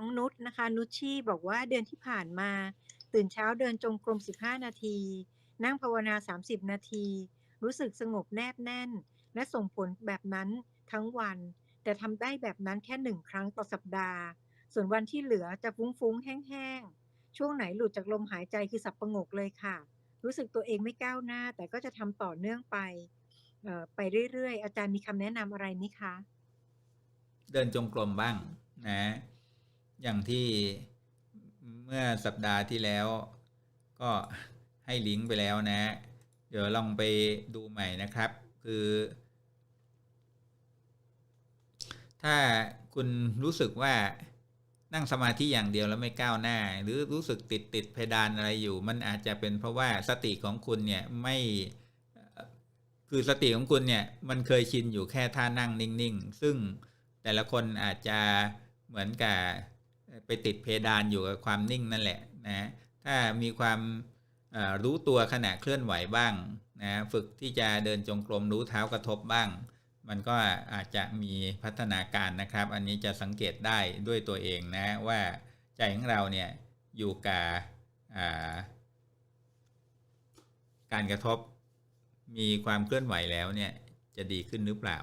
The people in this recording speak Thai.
น้องนุชนะคะ นุชชี่บอกว่าเดือนที่ผ่านมา ตื่นเช้าเดินจงกรม 15 นาที นั่งภาวนา 30 นาที รู้สึกสงบแนบแน่น และส่งผลแบบนั้นทั้งวัน แต่ทำได้แบบนั้นแค่หนึ่งครั้งต่อสัปดาห์ ส่วนวันที่เหลือจะฟุ้งๆ แห้งๆ ช่วงไหนหลุดจากลมหายใจคือสับประงกเลยค่ะ รู้สึกตัวเองไม่ก้าวหน้า แต่ก็จะทำต่อเนื่องไปไปเรื่อยๆ อาจารย์มีคำแนะนำอะไรไหมคะ เดินจงกรมบ้างนะ อย่างที่เมื่อสัปดาห์ที่แล้ว ก็ให้ลิงก์ไปแล้วนะ เดี๋ยวลองไปดูใหม่นะครับ คือ ถ้าคุณรู้สึกว่านั่งสมาธิอย่างเดียวแล้วไม่ก้าวหน้า หรือรู้สึกติดติดเพดานอะไรอยู่ มันอาจจะเป็นเพราะว่าสติของคุณเนี่ยไม่คือสติของคุณเนี่ยมันเคยชินอยู่แค่ท่านั่งนิ่ง ๆ ซึ่งแต่ละคนอาจจะเหมือนกับ ไปติดเพดานอยู่กับความนิ่งนั่นแหละนะถ้ามีความรู้ตัวขณะเคลื่อนไหวบ้างนะฝึกที่จะเดินจงกรมรู้เท้ากระทบบ้าง มันก็อาจจะมีพัฒนาการนะครับ อันนี้จะสังเกตได้ด้วยตัวเองนะว่าใจของเราเนี่ยอยู่กับการกระทบมีความเคลื่อนไหวแล้วเนี่ยจะดีขึ้นหรือเปล่า